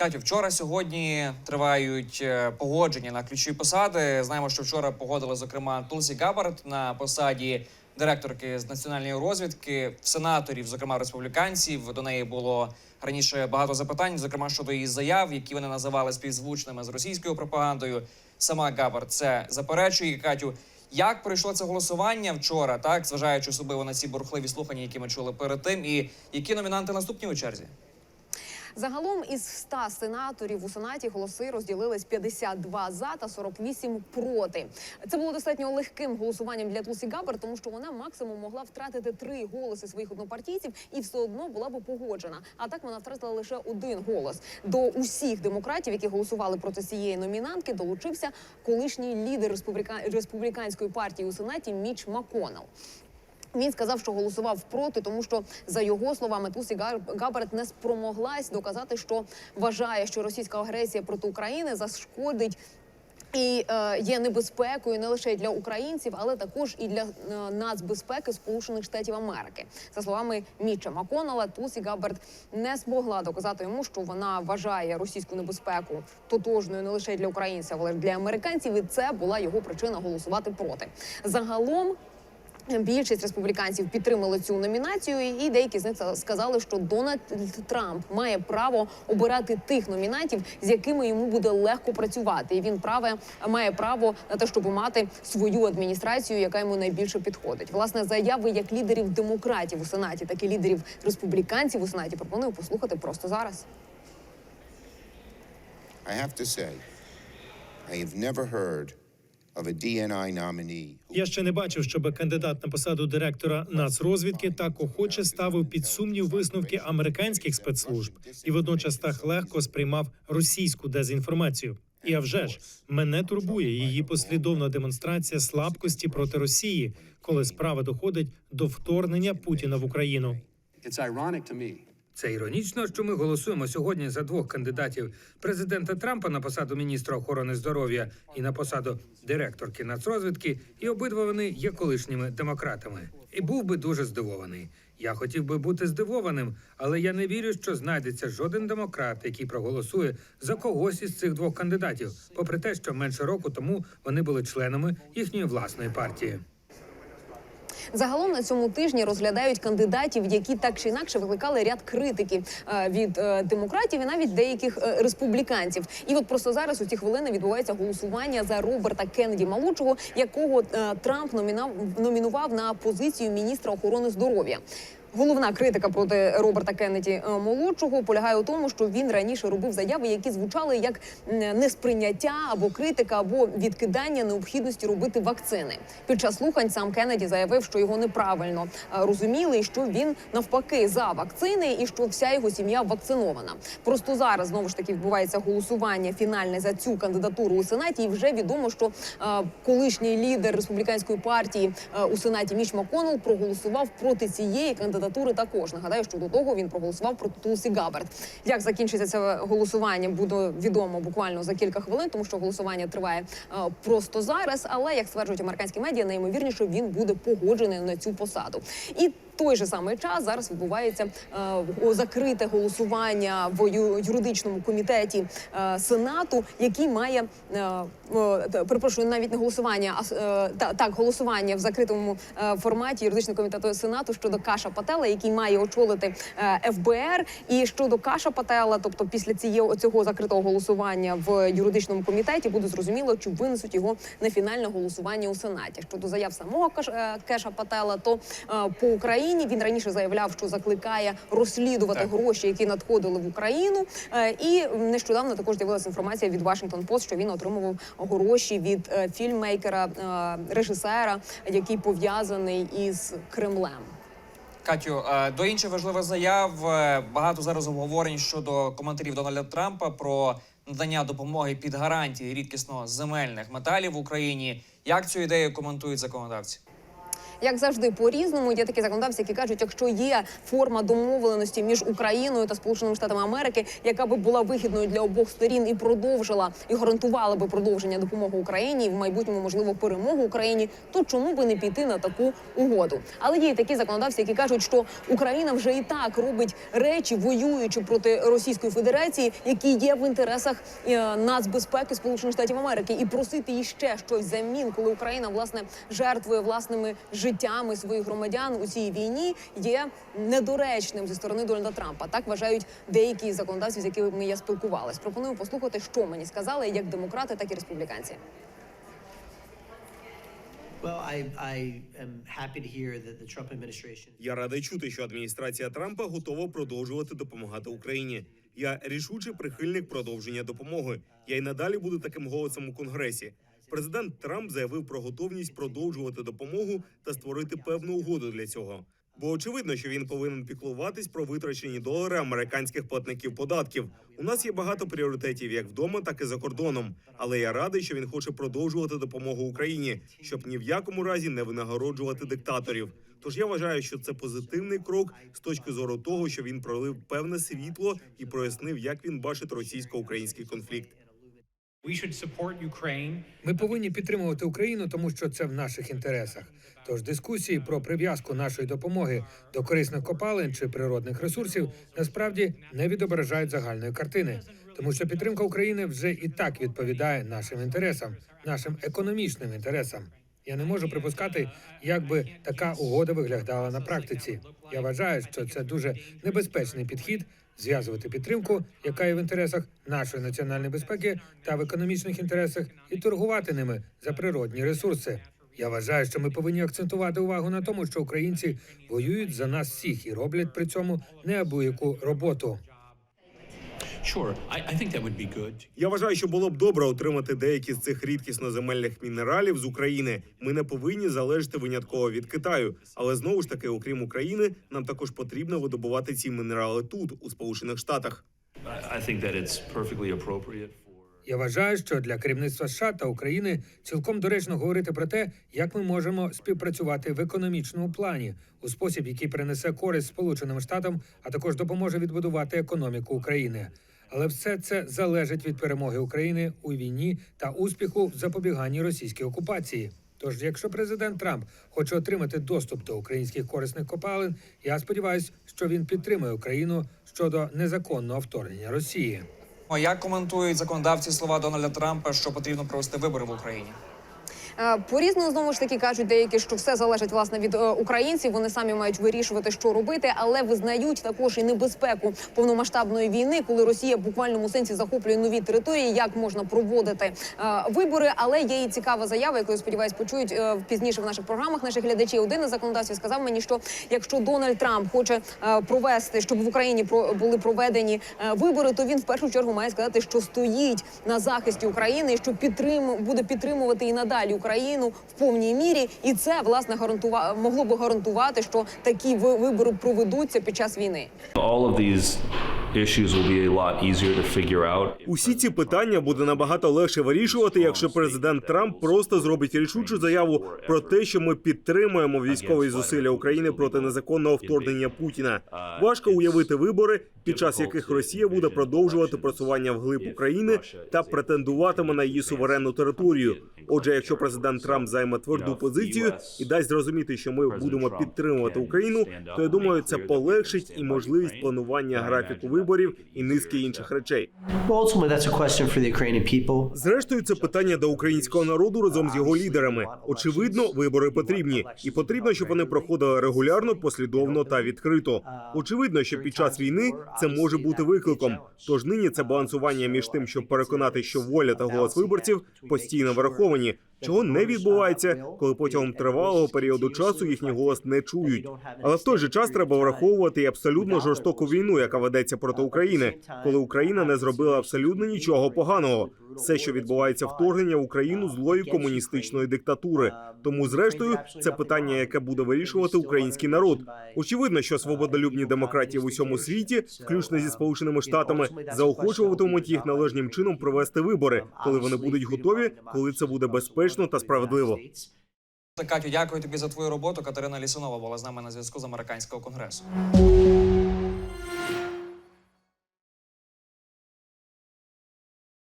Катю, вчора сьогодні тривають е, погодження на ключові посади. Знаємо, що вчора погодили зокрема Тулсі Габард на посаді директорки з національної розвідки, сенаторів, зокрема республіканців. До неї було раніше багато запитань, зокрема щодо її заяв, які вони називали співзвучними з російською пропагандою. Сама Габард це заперечує. Катю, як пройшло це голосування вчора, так зважаючи особливо на ці бурхливі слухання, які ми чули перед тим, і які номінанти наступні у черзі? Загалом із 100 сенаторів у сенаті голоси розділились 52 за та 48 проти. Це було достатньо легким голосуванням для Тулсі Габер, тому що вона максимум могла втратити три голоси своїх однопартійців і все одно була би погоджена. А так вона втратила лише один голос. До усіх демократів, які голосували проти цієї номінантки, долучився колишній лідер республіка... республіканської партії у сенаті Міч Маконел. Він сказав, що голосував проти, тому що за його словами Тусі Габард не спромоглась доказати, що вважає, що російська агресія проти України зашкодить. І е, є небезпекою не лише для українців, але також і для е, нацбезпеки Сполучених Штатів Америки. За словами Міча Маконала, Тусі Габард не змогла доказати йому, що вона вважає російську небезпеку тотожною не лише для українців, але й для американців. І це була його причина голосувати проти. Загалом Більшість республіканців підтримали цю номінацію, і деякі з них сказали, що Дональд Трамп має право обирати тих номінантів, з якими йому буде легко працювати. І він праве має право на те, щоб мати свою адміністрацію, яка йому найбільше підходить. Власне, заяви як лідерів демократів у сенаті, так і лідерів республіканців у сенаті пропоную послухати просто зараз. I have to say, I have never heard Я ще не бачив, щоб кандидат на посаду директора нацрозвідки так охоче ставив під сумнів висновки американських спецслужб і водночас так легко сприймав російську дезінформацію. І а вже ж мене турбує її послідовна демонстрація слабкості проти Росії, коли справа доходить до вторгнення Путіна в Україну. Це іронічно, що ми голосуємо сьогодні за двох кандидатів президента Трампа на посаду міністра охорони здоров'я і на посаду директорки нацрозвідки, і обидва вони є колишніми демократами. І був би дуже здивований. Я хотів би бути здивованим, але я не вірю, що знайдеться жоден демократ, який проголосує за когось із цих двох кандидатів, попри те, що менше року тому вони були членами їхньої власної партії. Загалом на цьому тижні розглядають кандидатів, які так чи інакше викликали ряд критики е, від е, демократів і навіть деяких е, республіканців. І от просто зараз у ці хвилини відбувається голосування за Роберта Кеннеді Малучого, якого Трамп номінав номінував на позицію міністра охорони здоров'я. Головна критика проти Роберта Кеннеді е, молодшого полягає у тому, що він раніше робив заяви, які звучали як несприйняття або критика, або відкидання необхідності робити вакцини. Під час слухань сам Кеннеді заявив, що його неправильно е, розуміли, і що він навпаки за вакцини, і що вся його сім'я вакцинована. Просто зараз знову ж таки відбувається голосування фінальне за цю кандидатуру у сенаті. І вже відомо, що е, колишній лідер республіканської партії у сенаті Міч Маконел проголосував проти цієї кандидатури. Також нагадаю, що до того він проголосував проти Тулсі Габард. Як закінчиться це голосування, буде відомо буквально за кілька хвилин, тому що голосування триває е, просто зараз. Але як стверджують американські медіа, найімовірніше він буде погоджений на цю посаду. І той же самий час зараз відбувається е, закрите голосування в юридичному комітеті е, сенату, який має е, е, перепрошую, навіть не голосування, а е, та, так голосування в закритому е, форматі юридичного комітету сенату щодо Каша Патела, який має очолити е, ФБР, і щодо Каша Патела, тобто після цієї цього закритого голосування в юридичному комітеті буде зрозуміло, чи винесуть його на фінальне голосування у сенаті. Щодо заяв самого Каш, е, Патела, то е, по Україні він раніше заявляв, що закликає розслідувати гроші, які надходили в Україну. Е, І нещодавно також з'явилася інформація від Washington Post, що він отримував гроші від е, фільммейкера, е, режисера, який пов'язаний із Кремлем. Катю, до інших важливих заяв багато зараз обговорень щодо коментарів Дональда Трампа про надання допомоги під гарантії рідкісно земельних металів в Україні. Як цю ідею коментують законодавці? Як завжди, по різному є такі законодавці, які кажуть, якщо є форма домовленості між Україною та Сполученими Штатами Америки, яка би була вигідною для обох сторін і продовжила і гарантувала би продовження допомоги Україні в майбутньому можливо перемогу Україні, то чому би не піти на таку угоду? Але є такі законодавці, які кажуть, що Україна вже і так робить речі, воюючи проти Російської Федерації, які є в інтересах е, нацбезпеки Сполучених Штатів Америки, і просити їй ще щось взамін, коли Україна власне жертвує власними життями своїх громадян у цій війні, є недоречним зі сторони Дональда Трампа. Так вважають деякі законодавці, з якими я спілкувалась. Пропоную послухати, що мені сказали як демократи, так і республіканці. Я радий чути, що адміністрація Трампа готова продовжувати допомагати Україні. Я рішучий прихильник продовження допомоги. Я й надалі буду таким голосом у конгресі. Президент Трамп заявив про готовність продовжувати допомогу та створити певну угоду для цього. Бо очевидно, що він повинен піклуватись про витрачені долари американських платників податків. У нас є багато пріоритетів як вдома, так і за кордоном. Але я радий, що він хоче продовжувати допомогу Україні, щоб ні в якому разі не винагороджувати диктаторів. Тож я вважаю, що це позитивний крок з точки зору того, що він пролив певне світло і прояснив, як він бачить російсько-український конфлікт. Ми повинні підтримувати Україну, тому що це в наших інтересах. Тож дискусії про прив'язку нашої допомоги до корисних копалин чи природних ресурсів насправді не відображають загальної картини, тому що підтримка України вже і так відповідає нашим інтересам, нашим економічним інтересам. Я не можу припускати, як би така угода виглядала на практиці. Я вважаю, що це дуже небезпечний підхід зв'язувати підтримку, яка є в інтересах нашої національної безпеки та в економічних інтересах, і торгувати ними за природні ресурси. Я вважаю, що ми повинні акцентувати увагу на тому, що українці воюють за нас всіх і роблять при цьому неабияку роботу. Я вважаю, що було б добре отримати деякі з цих рідкісноземельних мінералів з України. Ми не повинні залежати винятково від Китаю. Але знову ж таки, окрім України, нам також потрібно видобувати ці мінерали тут, у Сполучених Штатах. I I think that it's perfectly appropriate for. Я вважаю, що для керівництва США та України цілком доречно говорити про те, як ми можемо співпрацювати в економічному плані у спосіб, який принесе користь Сполученим Штатам, а також допоможе відбудувати економіку України. Але все це залежить від перемоги України у війні та успіху в запобіганні російській окупації. Тож, якщо президент Трамп хоче отримати доступ до українських корисних копалин, я сподіваюся, що він підтримує Україну щодо незаконного вторгнення Росії. Як коментують законодавці слова Дональда Трампа, що потрібно провести вибори в Україні? Е, По-різному знову ж таки кажуть деякі, що все залежить власне від е, українців. Вони самі мають вирішувати, що робити, але визнають також і небезпеку повномасштабної війни, коли Росія в буквальному сенсі захоплює нові території. Як можна проводити е, вибори? Але є і цікава заява, яку я сподіваюсь почують пізніше в наших програмах. Наші глядачі один із законодавців сказав мені, що якщо Дональд Трамп хоче провести, щоб в Україні були проведені вибори, то він в першу чергу має сказати, що стоїть на захисті України, що підтрим буде підтримувати і надалі Україну в повній мірі, і це власне гарантува могло би гарантувати, що такі ви- вибори проведуться під час війни. Усі ці питання буде набагато легше вирішувати, якщо президент Трамп просто зробить рішучу заяву про те, що ми підтримуємо військові зусилля України проти незаконного вторгнення Путіна. Важко уявити вибори, під час яких Росія буде продовжувати просування вглиб України та претендуватиме на її суверенну територію. Отже, якщо президент Трамп займе тверду позицію і дасть зрозуміти, що ми будемо підтримувати Україну, то я думаю, це полегшить і можливість планування графіку виборів і низки інших речей. Зрештою, це питання до українського народу разом з його лідерами. Очевидно, вибори потрібні, і потрібно, щоб вони проходили регулярно, послідовно та відкрито. Очевидно, що під час війни це може бути викликом. Тож нині це балансування між тим, щоб переконати, що воля та голос виборців постійно враховані, чого не відбувається, коли протягом тривалого періоду часу їхній голос не чують. Але в той же час треба враховувати і абсолютно жорстоку війну, яка ведеться проти України, коли Україна не зробила абсолютно нічого поганого. Все, що відбувається вторгнення в Україну злої комуністичної диктатури. Тому, зрештою, це питання, яке буде вирішувати український народ. Очевидно, що свободолюбні демократії в усьому світі, включно зі сполученими штатами, заохочуватимуть їх належним чином провести вибори, коли вони будуть готові, коли це буде безпечно та справедливо. Катю, дякую тобі за твою роботу. Катерина Лісунова була з нами на зв'язку з американського конгресу.